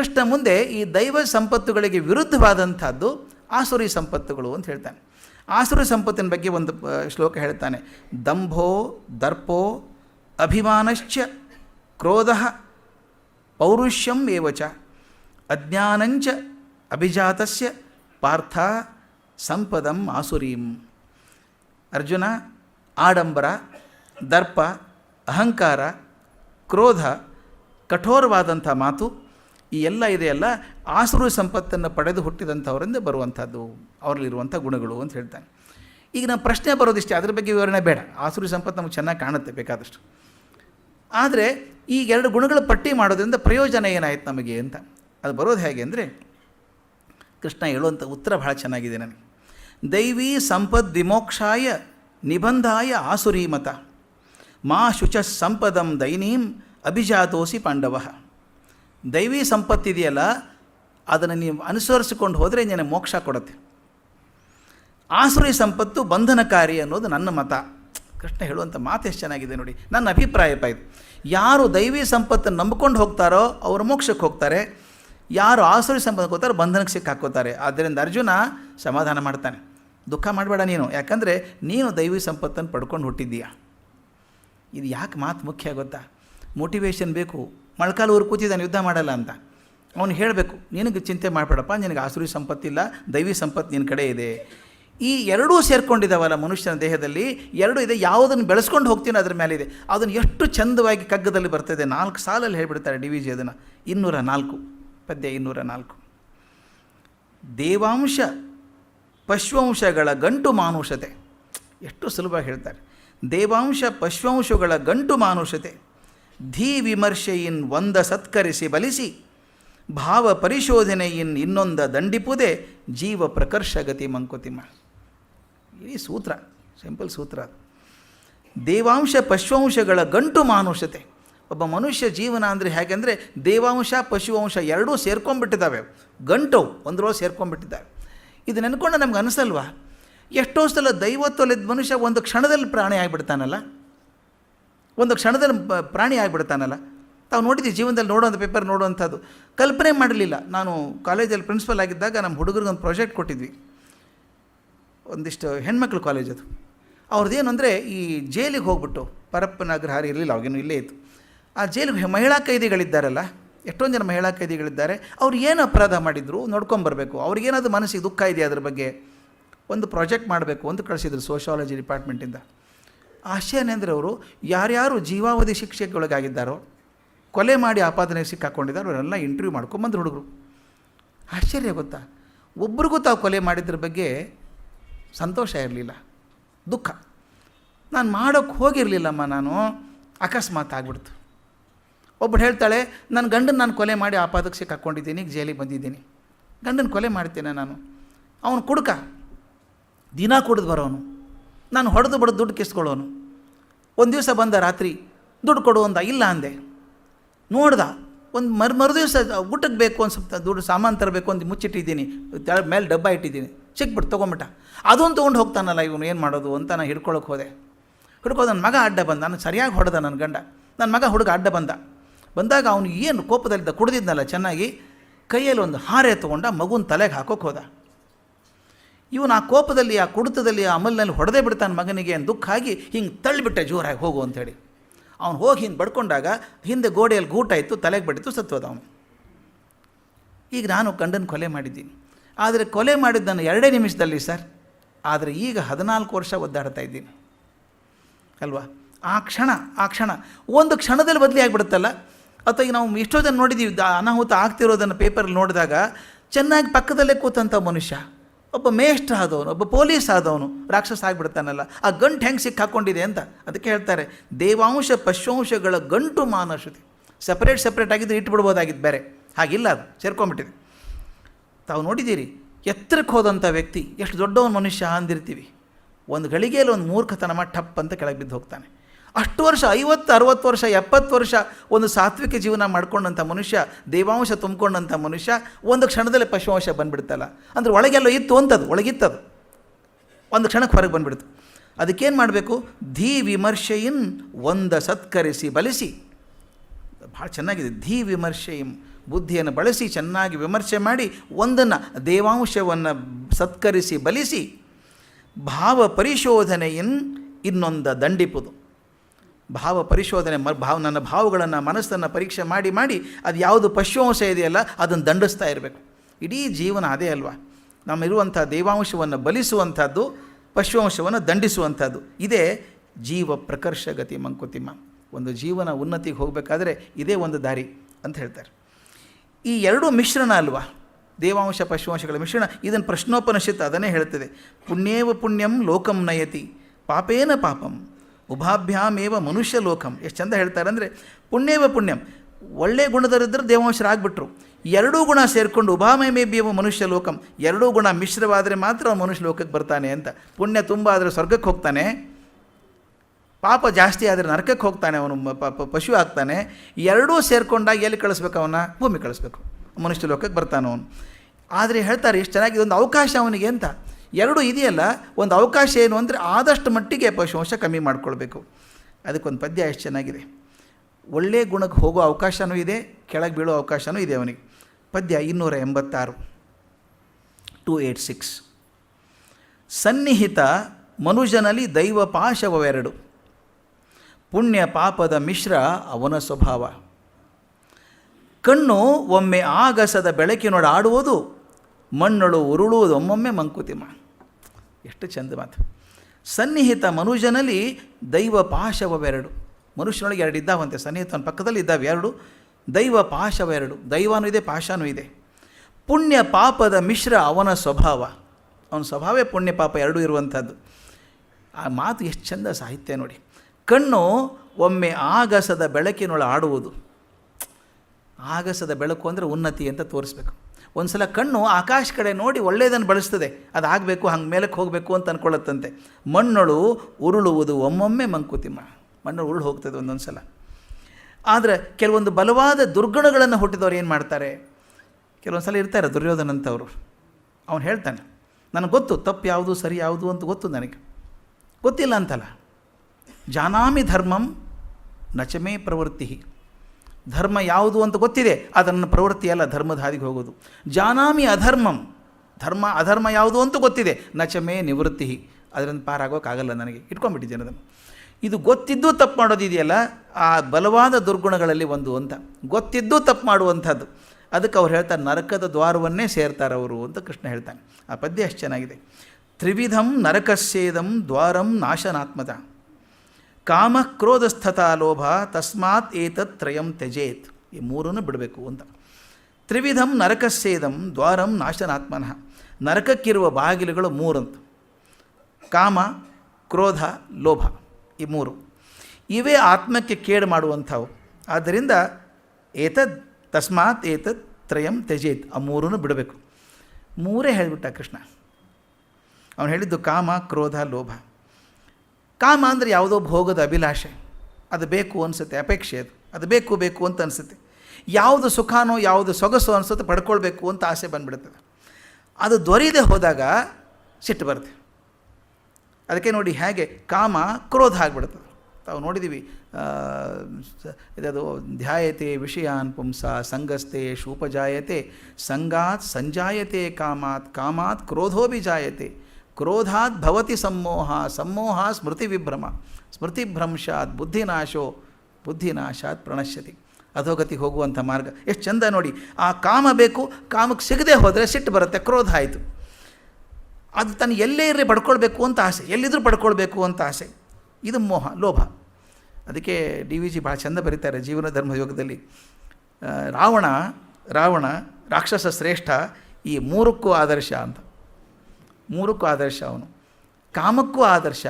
ಕೃಷ್ಣ ಮುಂದೆ ಈ ದೈವ ಸಂಪತ್ತುಗಳಿಗೆ ವಿರುದ್ಧವಾದಂಥದ್ದು ಆಸುರಿ ಸಂಪತ್ತುಗಳು ಅಂತ ಹೇಳ್ತಾನೆ. ಆಸುರಿ ಸಂಪತ್ತಿನ ಬಗ್ಗೆ ಒಂದು ಶ್ಲೋಕ ಹೇಳ್ತಾನೆ. ದಂಭೋ ದರ್ಪೋ ಅಭಿಮಾನಶ್ಚ ಕ್ರೋಧ ಪೌರುಷ್ಯಂ ಏವಚ ಅಜ್ಞಾನಂಚ ಅಭಿಜಾತಸ್ಯ ಪಾರ್ಥ ಸಂಪದಂ ಆಸುರೀಂ. ಅರ್ಜುನ ಆಡಂಬರ, ದರ್ಪ, ಅಹಂಕಾರ, ಕ್ರೋಧ ಕಠೋರವಾದಂಥ ಮಾತು ಈ ಎಲ್ಲ ಇದೆಯಲ್ಲ ಆಸುರು ಸಂಪತ್ತನ್ನು ಪಡೆದು ಹುಟ್ಟಿದಂಥವರಿಂದ ಬರುವಂಥದ್ದು, ಅವರಲ್ಲಿರುವಂಥ ಗುಣಗಳು ಅಂತ ಹೇಳ್ತಾನೆ. ಈಗ ನಮ್ಮ ಪ್ರಶ್ನೆ ಬರೋದಿಷ್ಟೇ, ಅದ್ರ ಬಗ್ಗೆ ವಿವರಣೆ ಬೇಡ. ಆಸುರಿ ಸಂಪತ್ತು ನಮಗೆ ಚೆನ್ನಾಗಿ ಕಾಣುತ್ತೆ ಬೇಕಾದಷ್ಟು. ಆದರೆ ಈ ಎರಡು ಗುಣಗಳ ಪಟ್ಟಿ ಮಾಡೋದ್ರಿಂದ ಪ್ರಯೋಜನ ಏನಾಯ್ತು ನಮಗೆ ಅಂತ? ಅದು ಬರೋದು ಹೇಗೆ ಅಂದರೆ, ಕೃಷ್ಣ ಹೇಳುವಂಥ ಉತ್ತರ ಭಾಳ ಚೆನ್ನಾಗಿದೆ ನನಗೆ. ದೈವಿ ಸಂಪದ್ ವಿಮೋಕ್ಷಾಯ ನಿಬಂಧಾಯ ಆಸುರಿ ಮತ ಮಾ ಶುಚ ಸಂಪದಂ ದೈನೀಂ ಅಭಿಜಾತೋಸಿ ಪಾಂಡವ. ದೈವಿ ಸಂಪತ್ತಿದೆಯಲ್ಲ, ಅದನ್ನು ನೀವು ಅನುಸರಿಸಿಕೊಂಡು ಹೋದರೆ ನಿನಗೆ ಮೋಕ್ಷ ಕೊಡುತ್ತೆ. ಆಸುರಿ ಸಂಪತ್ತು ಬಂಧನಕಾರಿ ಅನ್ನೋದು ನನ್ನ ಮತ. ಕೃಷ್ಣ ಹೇಳುವಂಥ ಮಾತು ಎಷ್ಟು ಚೆನ್ನಾಗಿದೆ ನೋಡಿ. ನನ್ನ ಅಭಿಪ್ರಾಯ ಇದು. ಯಾರು ದೈವಿ ಸಂಪತ್ತನ್ನು ನಂಬಿಕೊಂಡು ಹೋಗ್ತಾರೋ ಅವರು ಮೋಕ್ಷಕ್ಕೆ ಹೋಗ್ತಾರೆ. ಯಾರು ಆಸುರಿ ಸಂಪತ್ತು ಹೋಗ್ತಾರೋ ಬಂಧನಕ್ಕೆ ಸಿಕ್ಕಾಕೋತಾರೆ ಆದ್ದರಿಂದ ಅರ್ಜುನ ಸಮಾಧಾನ ಮಾಡ್ತಾನೆ. ದುಃಖ ಮಾಡಬೇಡ ನೀನು. ಯಾಕಂದರೆ ನೀನು ದೈವಿ ಸಂಪತ್ತನ್ನು ಪಡ್ಕೊಂಡು ಹುಟ್ಟಿದ್ದೀಯ? ಇದು ಯಾಕೆ ಮಾತು ಮುಖ್ಯ ಗೊತ್ತಾ? ಮೋಟಿವೇಶನ್ ಬೇಕು. ಮೊಳಕಾಲು ಊರು ಕೂತಿದ್ದಾನೆ, ಯುದ್ಧ ಮಾಡಲ್ಲ ಅಂತ. ಅವನು ಹೇಳಬೇಕು, ನಿನಗೆ ಚಿಂತೆ ಮಾಡಬೇಡಪ್ಪ, ನಿನಗೆ ಆಸುರಿ ಸಂಪತ್ತಿಲ್ಲ ದೈವಿ ಸಂಪತ್ತು ನಿನ್ನ ಕಡೆ ಇದೆ. ಈ ಎರಡೂ ಸೇರ್ಕೊಂಡಿದ್ದಾವಲ್ಲ ಮನುಷ್ಯನ ದೇಹದಲ್ಲಿ, ಎರಡು ಇದೆ ಯಾವುದನ್ನು ಬೆಳೆಸ್ಕೊಂಡು ಹೋಗ್ತೀನೋ ಅದ್ರ ಮೇಲೆ ಇದೆ. ಅದನ್ನು ಎಷ್ಟು ಚಂದವಾಗಿ ಕಗ್ಗದಲ್ಲಿ ಬರ್ತದೆ, ನಾಲ್ಕು ಸಾಲಲ್ಲಿ ಹೇಳಿಬಿಡ್ತಾರೆ ಡಿ ವಿ ಜಿ ಅದನ್ನು. ಇನ್ನೂರ ನಾಲ್ಕು, ಪದ್ಯ ಇನ್ನೂರ ನಾಲ್ಕು. ದೇವಾಂಶ, ಪಶ್ವಂಶಗಳ ಗಂಟು ಮಾನುಷತೆ. ಎಷ್ಟು ಸುಲಭ ಹೇಳ್ತಾರೆ. ದೇವಾಂಶ, ಪಶ್ವಂಶಗಳ ಗಂಟು ಮಾನುಷತೆ. ಧೀ ವಿಮರ್ಶೆಯಿನ್ ಒಂದ ಸತ್ಕರಿಸಿ ಬಲಿಸಿ, ಭಾವ ಪರಿಶೋಧನೆಯಿನ್ ಇನ್ನೊಂದ ದಂಡಿಪುದೆ ಜೀವ ಪ್ರಕರ್ಷಗತಿ ಮಂಕುತಿಮ್ಮ ಈ ಸೂತ್ರ, ಸಿಂಪಲ್ ಸೂತ್ರ. ದೇವಾಂಶ ಪಶುವಂಶಗಳ ಗಂಟು ಮಾನುಷತೆ. ಒಬ್ಬ ಮನುಷ್ಯ ಜೀವನ ಅಂದರೆ ಹೇಗೆಂದರೆ ದೇವಾಂಶ, ಪಶುವಂಶ ಎರಡೂ ಸೇರ್ಕೊಂಡ್ಬಿಟ್ಟಿದ್ದಾವೆ. ಗಂಟು ಒಂದರೊಳಗೆ ಸೇರ್ಕೊಂಡ್ಬಿಟ್ಟಿದ್ದಾವೆ. ಇದು ನೆನ್ಕೊಂಡು ನಮ್ಗೆ ಅನಿಸಲ್ವಾ? ಎಷ್ಟೋ ಸಲ ದೈವತ್ವಲಿದ್ದ ಮನುಷ್ಯ ಒಂದು ಕ್ಷಣದಲ್ಲಿ ಪ್ರಾಣಿ ಆಗಿಬಿಡ್ತಾನಲ್ಲ. ಒಂದು ಕ್ಷಣದಲ್ಲಿ ಪ್ರಾಣಿ ಆಗಿಬಿಡ್ತಾನಲ್ಲ. ತಾವು ನೋಡಿದ್ದೀವಿ ಜೀವನದಲ್ಲಿ ನೋಡುವಂಥ ಪೇಪರ್ ನೋಡುವಂಥದ್ದು. ಕಲ್ಪನೆ ಮಾಡಲಿಲ್ಲ. ನಾನು ಕಾಲೇಜಲ್ಲಿ ಪ್ರಿನ್ಸಿಪಲ್ ಆಗಿದ್ದಾಗ ನಮ್ಮ ಹುಡುಗರಿಗೆ ಒಂದು ಪ್ರಾಜೆಕ್ಟ್ ಕೊಟ್ಟಿದ್ವಿ. ಒಂದಿಷ್ಟು ಹೆಣ್ಮಕ್ಳು ಕಾಲೇಜದು ಅವ್ರದ್ದೇನು ಅಂದರೆ, ಈ ಜೈಲಿಗೆ ಹೋಗ್ಬಿಟ್ಟು, ಪರಪ್ಪನ ಅಗ್ರಹಾರ ಇರಲಿಲ್ಲ ಅವಾಗೇನು ಇಲ್ಲೇ ಇತ್ತು. ಆ ಜೈಲಿಗೆ ಮಹಿಳಾ ಕೈದಿಗಳಿದ್ದಾರಲ್ಲ, ಎಷ್ಟೊಂದು ಜನ ಮಹಿಳಾ ಕೈದಿಗಳಿದ್ದಾರೆ, ಅವ್ರು ಏನು ಅಪರಾಧ ಮಾಡಿದ್ರು ನೋಡ್ಕೊಂಬರ್ಬೇಕು ಅವ್ರಿಗೇನಾದ್ರು ಮನಸ್ಸಿಗೆ ದುಃಖ ಇದೆಯಾ ಅದ್ರ ಬಗ್ಗೆ? ಒಂದು ಪ್ರಾಜೆಕ್ಟ್ ಮಾಡಬೇಕು ಅಂತ ಕಳಿಸಿದ್ರು ಸೋಷಿಯಾಲಜಿ ಡಿಪಾರ್ಟ್ಮೆಂಟಿಂದ ಆಶ್ಚರ್ಯ ಅಂದರೆ ಅವರು ಯಾರ್ಯಾರು ಜೀವಾವಧಿ ಶಿಕ್ಷೆಗೆ ಒಳಗಾಗಿದ್ದಾರೋ, ಕೊಲೆ ಮಾಡಿ ಆಪಾದನೆಗೆ ಸಿಕ್ಕಾಕೊಂಡಿದ್ದಾರೋ, ಅವರೆಲ್ಲ ಇಂಟರ್ವ್ಯೂ ಮಾಡ್ಕೊಂಬಂದ್ರು ಹುಡುಗರು. ಆಶ್ಚರ್ಯ ಗೊತ್ತಾ? ಒಬ್ರಿಗೂ ತಾವು ಕೊಲೆ ಮಾಡಿದ್ರ ಬಗ್ಗೆ ಸಂತೋಷ ಇರಲಿಲ್ಲ, ದುಃಖ. ನಾನು ಮಾಡೋಕ್ಕೆ ಹೋಗಿರಲಿಲ್ಲಮ್ಮ ನಾನು, ಅಕಸ್ಮಾತ್ ಆಗ್ಬಿಡ್ತು. ಒಬ್ಬಳು ಹೇಳ್ತಾಳೆ ನನ್ನ ಗಂಡನ ನಾನು ಕೊಲೆ ಮಾಡಿ ಆಪಾದಕ್ಕೆ ಸಿಕ್ಕಾಕೊಂಡಿದ್ದೀನಿ ಈಗ ಜೈಲಿಗೆ ಬಂದಿದ್ದೀನಿ. ಗಂಡನ ಕೊಲೆ ಮಾಡ್ತೇನೆ ನಾನು. ಅವನು ಕುಡುಕ. ದಿನ ಕುಡಿದು ಬರೋನು. ನಾನು ಹೊಡೆದು ಬಡ್ದು ದುಡ್ಡು ಕಿಸ್ಕೊಳ್ಳೋನು. ಒಂದು ದಿವಸ ಬಂದ ರಾತ್ರಿ, ದುಡ್ಡು ಕೊಡು ಅಂದ, ಇಲ್ಲ ಅಂದೆ. ನೋಡ್ದ, ಒಂದು ಮರು ಮರು ದಿವಸ ಊಟಕ್ಕೆ ಬೇಕು ಒಂದು ಸ್ವಲ್ಪ ದುಡ್ಡು ಸಾಮಾನು ತರಬೇಕು ಅಂತ ಮುಚ್ಚಿಟ್ಟಿದ್ದೀನಿ, ತೆಳ, ಮೇಲೆ ಡಬ್ಬ ಇಟ್ಟಿದ್ದೀನಿ. ಸಿಕ್ಬಿಟ್ಟು ತೊಗೊಂಬಿಟ್ಟ. ಅದೊಂದು ತೊಗೊಂಡು ಹೋಗ್ತಾನಲ್ಲ ಇವನು, ಏನು ಮಾಡೋದು ಅಂತ ನಾನು ಹಿಡ್ಕೊಳಕ್ಕೆ ಹೋದೆ. ಹಿಡ್ಕೋ ನನ್ನ ಮಗ ಅಡ್ಡ ಬಂದ, ನಾನು ಸರಿಯಾಗಿ ಹೊಡೆದ ನನ್ನ ಗಂಡ. ನನ್ನ ಮಗ ಹುಡುಗ ಅಡ್ಡ ಬಂದ. ಬಂದಾಗ ಅವನು ಏನು ಕೋಪದಲ್ಲಿದ್ದ ಕುಡ್ದಿದ್ನಲ್ಲ ಚೆನ್ನಾಗಿ, ಕೈಯಲ್ಲಿ ಒಂದು ಹಾರೆ ತೊಗೊಂಡ ಮಗುನ ತಲೆಗೆ ಹಾಕೋಕೆ ಹೋದ. ಇವನು ಆ ಕೋಪದಲ್ಲಿ, ಆ ಕುಡಿತದಲ್ಲಿ, ಆ ಅಮಲ್ನಲ್ಲಿ ಹೊಡೆದೇ ಬಿಡ್ತಾನೆ ಮಗನಿಗೆ ಅಂತ ದುಃಖ ಆಗಿ ಹಿಂಗೆ ತಳ್ಳಿಬಿಟ್ಟೆ, ಜೋರಾಗಿ ಹೋಗು ಅಂತೇಳಿ ಅವನು ಹೋಗಿ ಹಿಂದೆ ಬಡ್ಕೊಂಡಾಗ ಹಿಂದೆ ಗೋಡೆಯಲ್ಲಿ ಗೂಟ ಇತ್ತು, ತಲೆಗೆ ಬಡಿತು ಸತ್ವದ ಅವನು. ಈಗ ನಾನು ಗಂಡನ ಕೊಲೆ ಮಾಡಿದ್ದೀನಿ. ಆದರೆ ಕೊಲೆ ಮಾಡಿದ್ದನ್ನು ಎರಡೇ ನಿಮಿಷದಲ್ಲಿ ಸರ್, ಆದರೆ ಈಗ ಹದಿನಾಲ್ಕು ವರ್ಷ ಒದ್ದಾಡ್ತಾ ಇದ್ದೀನಿ. ಅಲ್ವಾ? ಆ ಕ್ಷಣ ಆ ಕ್ಷಣ. ಒಂದು ಕ್ಷಣದಲ್ಲಿ ಬದಲಿ ಆಗಿಬಿಡುತ್ತಲ್ಲ? ಅಥವಾ ಈಗ ನಾವು ಎಷ್ಟೋ ಜನ ನೋಡಿದ್ದೀವಿ ಅನಾಹುತ ಆಗ್ತಿರೋದನ್ನು ಪೇಪರಲ್ಲಿ ನೋಡಿದಾಗ, ಚೆನ್ನಾಗಿ ಪಕ್ಕದಲ್ಲೇ ಕೂತಂಥ ಮನುಷ್ಯ. ಒಬ್ಬ ಮೇಷ್ಟ್ರ ಆದವನು, ಒಬ್ಬ ಪೊಲೀಸ್ ಆದವನು, ರಾಕ್ಷಸ ಆಗಿಬಿಡ್ತಾನಲ್ಲ, ಆ ಗಂಟು ಹೆಂಗೆ ಸಿಕ್ಕಾಕೊಂಡಿದೆ ಅಂತ ಅದಕ್ಕೆ ಹೇಳ್ತಾರೆ, ದೇವಾಂಶ ಪಶ್ವಾಂಶಗಳ ಗಂಟು ಮಾನಶ್ರುತಿ ಸಪ್ರೇಟ್ ಸಪ್ರೇಟ್ ಆಗಿದ್ದು ಇಟ್ಬಿಡ್ಬೋದಾಗಿತ್ತು ಬೇರೆ. ಹಾಗಿಲ್ಲ ಅದು, ಸೇರ್ಕೊಂಡ್ಬಿಟ್ಟಿದೆ. ತಾವು ನೋಡಿದ್ದೀರಿ, ಎತ್ತರಕ್ಕೆ ಹೋದಂಥ ವ್ಯಕ್ತಿ, ಎಷ್ಟು ದೊಡ್ಡವನ ಮನುಷ್ಯ ಅಂದಿರ್ತೀವಿ. ಒಂದು ಗಳಿಗೆಯಲ್ಲಿ ಒಂದು ಮೂರ್ಖತನ ಮಾಡಿ ಟಪ್ ಅಂತ ಕೆಳಗೆ ಬಿದ್ದು ಹೋಗ್ತಾನೆ. ಅಷ್ಟು ವರ್ಷ, ಐವತ್ತು, ಅರುವತ್ತು ವರ್ಷ, ಎಪ್ಪತ್ತು ವರ್ಷ ಒಂದು ಸಾತ್ವಿಕ ಜೀವನ ಮಾಡ್ಕೊಂಡಂಥ ಮನುಷ್ಯ, ದೇವಾಂಶ ತುಂಬಿಕೊಂಡಂಥ ಮನುಷ್ಯ, ಒಂದು ಕ್ಷಣದಲ್ಲಿ ಪಶುವಂಶ ಬಂದುಬಿಡ್ತಲ್ಲ. ಅಂದರೆ ಒಳಗೆಲ್ಲ ಇತ್ತು ಅಂತದು, ಒಳಗಿತ್ತದು. ಒಂದು ಕ್ಷಣಕ್ಕೆ ಹೊರಗೆ ಬಂದುಬಿಡ್ತು. ಅದಕ್ಕೇನು ಮಾಡಬೇಕು? ಧೀ ವಿಮರ್ಶೆಯಿನ್ ಒಂದ ಸತ್ಕರಿಸಿ ಬಲಿಸಿ. ಭಾಳ ಚೆನ್ನಾಗಿದೆ. ಧೀ ವಿಮರ್ಶೆಯಿಂ ಬುದ್ಧಿಯನ್ನು ಬಳಸಿ, ಚೆನ್ನಾಗಿ ವಿಮರ್ಶೆ ಮಾಡಿ, ಒಂದನ್ನು, ದೇವಾಂಶವನ್ನು ಸತ್ಕರಿಸಿ ಬಲಿಸಿ, ಭಾವ ಪರಿಶೋಧನೆಯನ್ನು ಇನ್ನೊಂದು ದಂಡಿಪುದು. ಭಾವ ಪರಿಶೋಧನೆ ಮ ಭಾವ ನನ್ನ ಭಾವಗಳನ್ನು ಮನಸ್ಸನ್ನು ಪರೀಕ್ಷೆ ಮಾಡಿ ಮಾಡಿ ಅದು ಯಾವುದು ಪಶುವಂಶ ಇದೆಯಲ್ಲ ಅದನ್ನು ದಂಡಿಸ್ತಾ ಇರಬೇಕು. ಇಡೀ ಜೀವನ ಅದೇ ಅಲ್ವಾ? ನಮ್ಮಿರುವಂಥ ದೇವಾಂಶವನ್ನು ಬಲಿಸುವಂಥದ್ದು, ಪಶುವಂಶವನ್ನು ದಂಡಿಸುವಂಥದ್ದು. ಇದೇ ಜೀವ ಪ್ರಕರ್ಷಗತಿ ಮಂಕುತಿಮ್ಮ. ಒಂದು ಜೀವನ ಉನ್ನತಿಗೆ ಹೋಗಬೇಕಾದ್ರೆ ಇದೇ ಒಂದು ದಾರಿ ಅಂತ ಹೇಳ್ತಾರೆ. ಈ ಎರಡೂ ಮಿಶ್ರಣ ಅಲ್ವಾ? ದೇವಾಂಶ, ಪಶುವಂಶಗಳ ಮಿಶ್ರಣ ಇದನ್ನು ಪ್ರಶ್ನೋಪನಿಷತ್ತು ಅದನ್ನೇ ಹೇಳ್ತದೆ. ಪುಣ್ಯೇವ ಪುಣ್ಯಂ ಲೋಕಂ ನಯತಿ, ಪಾಪೇನ ಪಾಪಂ. ಉಭಾಭ್ಯಾಮೇವ ಮನುಷ್ಯ ಲೋಕಂ ಎಷ್ಟು ಚಂದ ಹೇಳ್ತಾರೆ ಅಂದರೆ ಪುಣ್ಯೇವ ಪುಣ್ಯಂ. ಒಳ್ಳೆಯ ಗುಣದರಿದ್ದರೆ ದೇವಾಂಶರಾಗ್ಬಿಟ್ರು ಎರಡೂ ಗುಣ ಸೇರಿಕೊಂಡು ಬಿ ಮನುಷ್ಯ ಲೋಕಂ ಎರಡೂ ಗುಣ ಮಿಶ್ರವಾದರೆ ಮಾತ್ರ ಅವನು ಮನುಷ್ಯ ಲೋಕಕ್ಕೆ ಬರ್ತಾನೆ ಅಂತ. ಪುಣ್ಯ ತುಂಬ ಆದರೆ ಸ್ವರ್ಗಕ್ಕೆ ಹೋಗ್ತಾನೆ. ಪಾಪ ಜಾಸ್ತಿ ಆದರೆ ನರಕಕ್ಕೆ ಹೋಗ್ತಾನೆ ಅವನು ಪಶು ಆಗ್ತಾನೆ. ಎರಡೂ ಸೇರ್ಕೊಂಡಾಗ ಎಲ್ಲಿ ಕಳಿಸ್ಬೇಕು ಅವನ ಭೂಮಿ ಕಳಿಸ್ಬೇಕು. ಮನುಷ್ಯ ಲೋಕಕ್ಕೆ ಬರ್ತಾನೆ ಅವನು. ಆದರೆ ಹೇಳ್ತಾರೆ, ಎಷ್ಟು ಚೆನ್ನಾಗಿ ಇದೊಂದು ಅವಕಾಶ ಅವನಿಗೆ ಅಂತ. ಎರಡೂ ಇದೆಯಲ್ಲ, ಒಂದು ಅವಕಾಶ ಏನು ಅಂದರೆ ಆದಷ್ಟು ಮಟ್ಟಿಗೆ ಪಶುವಂಶ ಕಮ್ಮಿ ಮಾಡಿಕೊಳ್ಬೇಕು. ಅದಕ್ಕೊಂದು ಪದ್ಯ ಎಷ್ಟು ಚೆನ್ನಾಗಿದೆ. ಒಳ್ಳೆಯ ಗುಣಕ್ಕೆ ಹೋಗೋ ಅವಕಾಶವೂ ಇದೆ, ಕೆಳಗೆ ಬೀಳೋ ಅವಕಾಶವೂ ಇದೆ ಅವನಿಗೆ. ಪದ್ಯ ಇನ್ನೂರ ಎಂಬತ್ತಾರು. Two eight six. ಸನ್ನಿಹಿತ ಮನುಜನಲ್ಲಿ ದೈವ ಪಾಶವವೆರಡು. ಪುಣ್ಯ ಪಾಪದ ಮಿಶ್ರ ಅವನ ಸ್ವಭಾವ. ಕಣ್ಣು ಒಮ್ಮೆ ಆಗಸದ ಬೆಳಕಿನೊಡ ಆಡುವುದು ಮಣ್ಣಳು ಉರುಳುವುದು ಒಮ್ಮೊಮ್ಮೆ ಮಂಕುತಿಮ್ಮ ಎಷ್ಟು ಚಂದ ಮಾತು. ಸನ್ನಿಹಿತ ಮನುಜನಲ್ಲಿ ದೈವ ಪಾಶವವೆರಡು. ಮನುಷ್ಯನೊಳಗೆ ಎರಡು ಇದ್ದಾವಂತೆ, ಸನ್ನಿಹಿತನ ಪಕ್ಕದಲ್ಲಿ ಇದ್ದಾವೆ ಎರಡು, ದೈವ ಪಾಶವೆರಡು ದೈವನೂ ಇದೆ, ಪಾಶನೂ ಇದೆ. ಪುಣ್ಯ ಪಾಪದ ಮಿಶ್ರ ಅವನ ಸ್ವಭಾವ. ಅವನ ಸ್ವಭಾವೇ ಪುಣ್ಯ ಪಾಪ, ಎರಡೂ ಇರುವಂಥದ್ದು. ಆ ಮಾತು ಎಷ್ಟು ಚಂದ ಸಾಹಿತ್ಯ ನೋಡಿ. ಕಣ್ಣು ಒಮ್ಮೆ ಆಗಸದ ಬೆಳಕಿನೊಳ ಆಡುವುದು. ಆಗಸದ ಬೆಳಕು ಅಂದರೆ ಉನ್ನತಿ ಅಂತ ತೋರಿಸ್ಬೇಕು. ಒಂದು ಸಲ ಕಣ್ಣು ಆಕಾಶ ಕಡೆ ನೋಡಿ ಒಳ್ಳೆಯದನ್ನು ಬಳಸ್ತದೆ. ಅದು ಆಗಬೇಕು ಹಂಗೆ ಮೇಲಕ್ಕೆ ಹೋಗಬೇಕು ಅಂತ ಅಂದ್ಕೊಳ್ಳುತ್ತಂತೆ ಮಣ್ಣಳು ಉರುಳುವುದು ಒಮ್ಮೊಮ್ಮೆ ಮಂಕುತಿಮ್ಮ. ಮಣ್ಣು ಉರುಳು ಹೋಗ್ತದೆ ಒಂದೊಂದು ಸಲ ಆದರೆ ಕೆಲವೊಂದು ಬಲವಾದ ದುರ್ಗುಣಗಳನ್ನು ಹುಟ್ಟಿದವ್ರು ಏನು ಮಾಡ್ತಾರೆ? ಕೆಲವೊಂದು ಸಲ ಇರ್ತಾರೆ ದುರ್ಯೋಧನಂತವರು. ಅವನು ಹೇಳ್ತಾನೆ, ನನಗೆ ಗೊತ್ತು, ತಪ್ಪು ಯಾವುದು, ಸರಿ ಯಾವುದು ಅಂತ ಗೊತ್ತು ನನಗೆ. ಗೊತ್ತಿಲ್ಲ ಅಂತಲ್ಲ. ಜಾನಾಮಿ ಧರ್ಮಂ ನಚಮೇ ಪ್ರವೃತ್ತಿ ಧರ್ಮ ಯಾವುದು ಅಂತ ಗೊತ್ತಿದೆ ಅದನ್ನು ಪ್ರವೃತ್ತಿಯಲ್ಲ ಧರ್ಮದ ಹಾದಿಗೆ ಹೋಗೋದು. ಜಾನಾಮಿ ಅಧರ್ಮಂ, ಧರ್ಮ ಅಧರ್ಮ ಯಾವುದು ಅಂತ ಗೊತ್ತಿದೆ, ನಚಮೇ ನಿವೃತ್ತಿ. ಅದರಿಂದ ಪಾರಾಗೋಕ್ಕಾಗಲ್ಲ ನನಗೆ. ಇಟ್ಕೊಂಡ್ಬಿಟ್ಟಿದ್ದೇನೆ ಅದನ್ನು. ಇದು ಗೊತ್ತಿದ್ದು ತಪ್ಪು ಮಾಡೋದಿದೆಯಲ್ಲ, ಆ ಬಲವಾದ ದುರ್ಗುಣಗಳಲ್ಲಿ ಒಂದು ಅಂತ. ಗೊತ್ತಿದ್ದು ತಪ್ಪು ಮಾಡುವಂಥದ್ದು. ಅದಕ್ಕೆ ಅವ್ರು ಹೇಳ್ತಾರೆ, ನರಕದ ದ್ವಾರವನ್ನೇ ಸೇರ್ತಾರೆ ಅವರು ಅಂತ ಕೃಷ್ಣ ಹೇಳ್ತಾನೆ. ಆ ಪದ್ಯ ಅಷ್ಟು ಚೆನ್ನಾಗಿದೆ. ತ್ರಿವಿಧಂ ನರಕಸ್ಯೇದಂ ದ್ವಾರಂ ನಾಶನಾತ್ಮತ ಕಾಮ ಕ್ರೋಧಸ್ಥತಾ ಲೋಭ ತಸ್ಮಾತ್ ಏತತ್ ತ್ರಯಂ ತ್ಯಜೇತ್. ಈ ಮೂರನ್ನು ಬಿಡಬೇಕು ಅಂತ. ತ್ರಿವಿಧಂ ನರಕಸ್ಯೇದಂ ದ್ವಾರಂ ನಾಶನಾತ್ಮನಃ. ನರಕಕ್ಕಿರುವ ಬಾಗಿಲುಗಳು ಮೂರಂತ. ಕಾಮ, ಕ್ರೋಧ, ಲೋಭ ಈ ಮೂರು. ಇವೇ ಆತ್ಮಕ್ಕೆ ಕೇಡು ಮಾಡುವಂಥವು. ಆದ್ದರಿಂದ ಏತದ್ ತಸ್ಮಾತ್ ಏತದ್ ತ್ರಯಂ ತ್ಯಜೇತ್. ಆ ಮೂರನ್ನು ಬಿಡಬೇಕು. ಮೂರೇ ಹೇಳಿಬಿಟ್ಟ ಕೃಷ್ಣ. ಅವನು ಹೇಳಿದ್ದು ಕಾಮ, ಕ್ರೋಧ, ಲೋಭ. ಕಾಮ ಅಂದರೆ ಯಾವುದೋ ಭೋಗದ ಅಭಿಲಾಷೆ. ಅದು ಬೇಕು ಅನಿಸುತ್ತೆ, ಅಪೇಕ್ಷೆ ಅದು. ಅದು ಬೇಕು ಬೇಕು ಅಂತ ಅನಿಸುತ್ತೆ. ಯಾವುದು ಸುಖನೋ, ಯಾವುದು ಸೊಗಸು ಅನಿಸುತ್ತೆ, ಪಡ್ಕೊಳ್ಬೇಕು ಅಂತ ಆಸೆ ಬಂದ್ಬಿಡ್ತದೆ ಅದು ದೊರೆಯದೆ ಹೋದಾಗ ಸಿಟ್ಟು ಬರುತ್ತೆ. ಅದಕ್ಕೆ ನೋಡಿ ಹೇಗೆ, ಕಾಮ ಕ್ರೋಧ ಆಗಿಬಿಡ್ತದೆ ತಾವು ನೋಡಿದ್ದೀವಿ ಇದದು ಧ್ಯಾಯತೆ ವಿಷಯಾನ್ ಪುಂಸ ಸಂಗಸ್ತೆ ಶೂಪಜಾಯತೆ, ಸಂಗಾತ್ ಸಂಜಾಯತೆ ಕಾಮಾತ್ ಕಾಮಾತ್ ಕ್ರೋಧೋಭಿಜಾಯತೆ. ಕ್ರೋಧಾತ್ ಭವತಿ ಸಮ್ಮೋಹ ಸಮ್ಮೋಹ ಸ್ಮೃತಿ ವಿಭ್ರಮ ಸ್ಮೃತಿಭ್ರಂಶಾತ್ ಬುದ್ಧಿನಾಶೋ ಬುದ್ಧಿನಾಶಾತ್ ಪ್ರಣಶ್ಯತಿ ಅಧೋಗತಿಗೆ ಹೋಗುವಂಥ ಮಾರ್ಗ. ಎಷ್ಟು ಚಂದ ನೋಡಿ, ಆ ಕಾಮ ಬೇಕು, ಕಾಮಕ್ಕೆ ಸಿಗದೆ ಹೋದರೆ ಸಿಟ್ಟು ಬರುತ್ತೆ, ಕ್ರೋಧ ಆಯಿತು. ಅದು ತನ್ನ ಎಲ್ಲೇ ಇರಲಿ ಪಡ್ಕೊಳ್ಬೇಕು ಅಂತ ಆಸೆ, ಎಲ್ಲಿದ್ರೂ ಪಡ್ಕೊಳ್ಬೇಕು ಅಂತ ಆಸೆ. ಇದು ಮೋಹ, ಲೋಭ. ಅದಕ್ಕೆ ಡಿ ವಿ ಜಿ ಭಾಳ ಚಂದ ಬರೀತಾರೆ ಜೀವನ ಧರ್ಮ ಯೋಗದಲ್ಲಿ. ರಾವಣ ರಾವಣ, ರಾಕ್ಷಸ ಶ್ರೇಷ್ಠ ಈ ಮೂರಕ್ಕೂ ಆದರ್ಶ ಅಂತ. ಮೂರಕ್ಕೂ ಆದರ್ಶ ಅವನು. ಕಾಮಕ್ಕೂ ಆದರ್ಶ,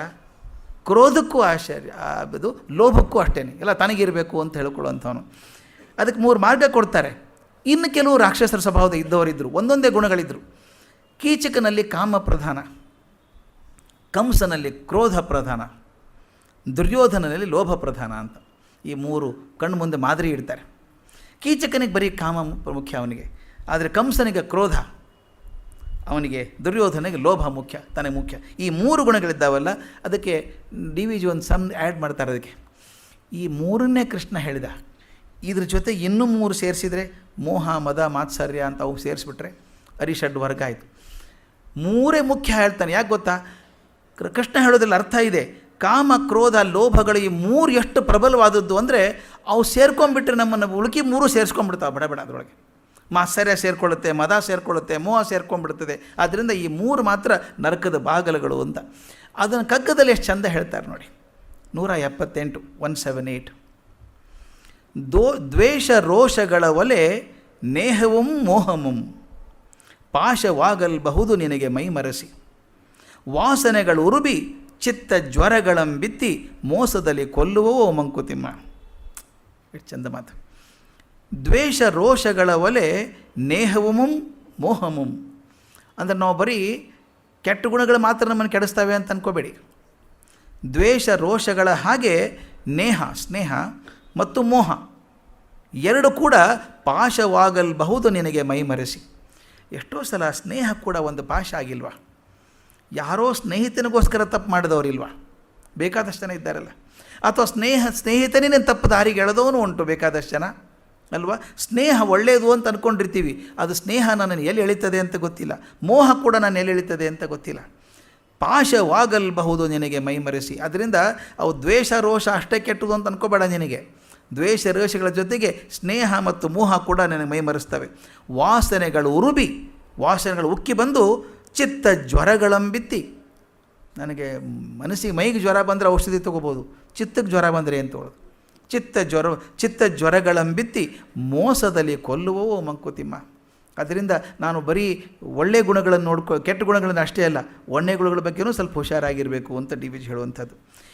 ಕ್ರೋಧಕ್ಕೂ ಆಶ್ಚರ್ಯ ಅದು ಲೋಭಕ್ಕೂ ಅಷ್ಟೇ ಎಲ್ಲ ತನಗಿರಬೇಕು ಅಂತ ಹೇಳ್ಕೊಳ್ಳುವಂಥವನು. ಅದಕ್ಕೆ ಮೂರು ಮಾರ್ಗ ಕೊಡ್ತಾರೆ. ಇನ್ನು ಕೆಲವು ರಾಕ್ಷಸರ ಸ್ವಭಾವದ ಇದ್ದವರಿದ್ದರು. ಒಂದೊಂದೇ ಗುಣಗಳಿದ್ದರು. ಕೀಚಕನಲ್ಲಿ ಕಾಮ ಪ್ರಧಾನ, ಕಂಸನಲ್ಲಿ ಕ್ರೋಧ ಪ್ರಧಾನ, ದುರ್ಯೋಧನನಲ್ಲಿ ಲೋಭ ಪ್ರಧಾನ ಅಂತ ಈ ಮೂರು ಕಣ್ಣು ಮುಂದೆ ಮಾದರಿ ಇಡ್ತಾರೆ. ಕೀಚಕನಿಗೆ ಬರೀ ಕಾಮ ಮುಖ್ಯ ಅವನಿಗೆ. ಆದರೆ ಕಂಸನಿಗೆ ಕ್ರೋಧ. ಅವನಿಗೆ ದುರ್ಯೋಧನೆಗೆ ಲೋಭ ಮುಖ್ಯ, ತನಗೆ ಮುಖ್ಯ. ಈ ಮೂರು ಗುಣಗಳಿದ್ದಾವಲ್ಲ, ಅದಕ್ಕೆ ಡಿ ವಿ ಜಿ ಒಂದು ಸಮ್ ಆ್ಯಡ್ ಮಾಡ್ತಾರೆ ಅದಕ್ಕೆ. ಈ ಮೂರನ್ನೇ ಕೃಷ್ಣ ಹೇಳಿದ, ಇದ್ರ ಜೊತೆ ಇನ್ನೂ ಮೂರು ಸೇರಿಸಿದರೆ ಮೋಹ, ಮದ, ಮಾತ್ಸರ್ಯ ಅಂತ ಅವು ಸೇರಿಸ್ಬಿಟ್ರೆ ಅರಿಷಡ್ ವರ್ಗ ಆಯಿತು. ಮೂರೇ ಮುಖ್ಯ ಹೇಳ್ತಾನೆ, ಯಾಕೆ ಗೊತ್ತಾ? ಕೃಷ್ಣ ಹೇಳೋದ್ರಲ್ಲಿ ಅರ್ಥ ಇದೆ. ಕಾಮ, ಕ್ರೋಧ, ಲೋಭಗಳು ಈ ಮೂರು ಎಷ್ಟು ಪ್ರಬಲವಾದದ್ದು ಅಂದರೆ ಅವು ಸೇರ್ಕೊಂಡ್ಬಿಟ್ರೆ ನಮ್ಮನ್ನು ಉಳುಕಿ ಮೂರು ಸೇರಿಸ್ಕೊಂಡ್ಬಿಡ್ತಾವೆ, ಬಡ ಬಡ ಅದರೊಳಗೆ. ಮಾತ್ಸರ್ಯ ಸೇರಿಕೊಳ್ಳುತ್ತೆ, ಮದ ಸೇರಿಕೊಳ್ಳುತ್ತೆ ಮೋಹ ಸೇರ್ಕೊಂಡ್ಬಿಡ್ತದೆ. ಆದ್ದರಿಂದ ಈ ಮೂರು ಮಾತ್ರ ನರಕದ ಬಾಗಲುಗಳು ಅಂತ. ಅದನ್ನು ಕಗ್ಗದಲ್ಲಿ ಎಷ್ಟು ಚಂದ ಹೇಳ್ತಾರೆ ನೋಡಿ. ನೂರ ಎಪ್ಪತ್ತೆಂಟು ಒನ್ ಸೆವೆನ್ ಏಯ್ಟ್ ದೋ, ದ್ವೇಷ ರೋಷಗಳ ಒಲೆ ನೇಹವಂ ಮೋಹಮಂ. ಪಾಶವಾಗಲ್ಬಹುದು ನಿನಗೆ ಮೈಮರೆಸಿ ವಾಸನೆಗಳು ಉರುಬಿ, ಚಿತ್ತ ಜ್ವರಗಳಂಬಿತ್ತಿ ಮೋಸದಲ್ಲಿ ಕೊಲ್ಲುವವೋ ಮಂಕುತಿಮ್ಮ. ಎಷ್ಟು ಚಂದ ಮಾತು. ದ್ವೇಷ ರೋಷಗಳ ಒಲೆ ನೇಹವುಮುಂ ಮೋಹಮುಂ. ಅಂದರೆ ನಾವು ಬರೀ ಕೆಟ್ಟ ಗುಣಗಳು ಮಾತ್ರ ನಮ್ಮನ್ನು ಕೆಡಿಸ್ತವೆ ಅಂತ ಅನ್ಕೋಬೇಡಿ. ದ್ವೇಷ ರೋಷಗಳ ಹಾಗೆ ನೇಹ, ಸ್ನೇಹ ಮತ್ತು ಮೋಹ ಎರಡು ಕೂಡ ಪಾಶವಾಗಲ್ಬಹುದು ನಿನಗೆ ಮೈಮರೆಸಿ. ಎಷ್ಟೋ ಸಲ ಸ್ನೇಹ ಕೂಡ ಒಂದು ಪಾಶ ಆಗಿಲ್ವಾ? ಯಾರೋ ಸ್ನೇಹಿತನಿಗೋಸ್ಕರ ತಪ್ಪು ಮಾಡಿದವರಿಲ್ವ ಬೇಕಾದಷ್ಟು ಜನ ಇದ್ದಾರಲ್ಲ. ಅಥವಾ ಸ್ನೇಹ, ಸ್ನೇಹಿತನೇ ತಪ್ಪು ದಾರಿಗೆ ಎಳೆದವನು ಉಂಟು ಬೇಕಾದಷ್ಟು ಜನ? ಅಲ್ವಾ? ಸ್ನೇಹ ಒಳ್ಳೆಯದು ಅಂತ ಅಂದ್ಕೊಂಡಿರ್ತೀವಿ ಅದು ಸ್ನೇಹ ನನ್ನನ್ನು ಎಲ್ಲಿ ಎಳಿತದೆ ಅಂತ ಗೊತ್ತಿಲ್ಲ. ಮೋಹ ಕೂಡ ನಾನು ಎಲ್ಲಿ ಎಳಿತದೆ ಅಂತ ಗೊತ್ತಿಲ್ಲ. ಪಾಶವಾಗಲ್ಬಹುದು ನಿನಗೆ ಮೈಮರೆಸಿ ಅದರಿಂದ ಅವು ದ್ವೇಷ, ರೋಷ ಅಷ್ಟೇ ಕೆಟ್ಟದು ಅಂತ ಅನ್ಕೋಬೇಡ ನಿನಗೆ. ದ್ವೇಷ, ರೋಷಗಳ ಜೊತೆಗೆ ಸ್ನೇಹ ಮತ್ತು ಮೋಹ ಕೂಡ ನನಗೆ ಮೈಮರೆಸ್ತವೆ ವಾಸನೆಗಳು ಉರುಬಿ. ವಾಸನೆಗಳು ಉಕ್ಕಿ ಬಂದು ಚಿತ್ತ ಜ್ವರಗಳಂಬಿತ್ತಿ. ನನಗೆ ಮನಸ್ಸಿಗೆ ಮೈಗೆ ಜ್ವರ ಬಂದರೆ ಔಷಧಿ ತೊಗೋಬೋದು. ಚಿತ್ತಕ್ಕೆ ಜ್ವರ ಬಂದರೆ ಅಂತ ತೊಗೊಳ್ಳೋದು ಚಿತ್ತ ಜ್ವರ, ಚಿತ್ತ ಜ್ವರಗಳಂಬಿತ್ತಿ ಮೋಸದಲ್ಲಿ ಕೊಲ್ಲುವವು ಮಂಕುತಿಮ್ಮ. ಅದರಿಂದ ನಾನು ಬರೀ ಒಳ್ಳೆಯ ಗುಣಗಳನ್ನು ನೋಡ್ಕೊ, ಕೆಟ್ಟ ಗುಣಗಳನ್ನು ಅಷ್ಟೇ ಅಲ್ಲ ಒಳ್ಳೆಯ ಗುಣಗಳ ಬಗ್ಗೆನೂ ಸ್ವಲ್ಪ ಹುಷಾರಾಗಿರಬೇಕು ಅಂತ ಡಿ ವಿ ಜಿ ಹೇಳುವಂಥದ್ದು.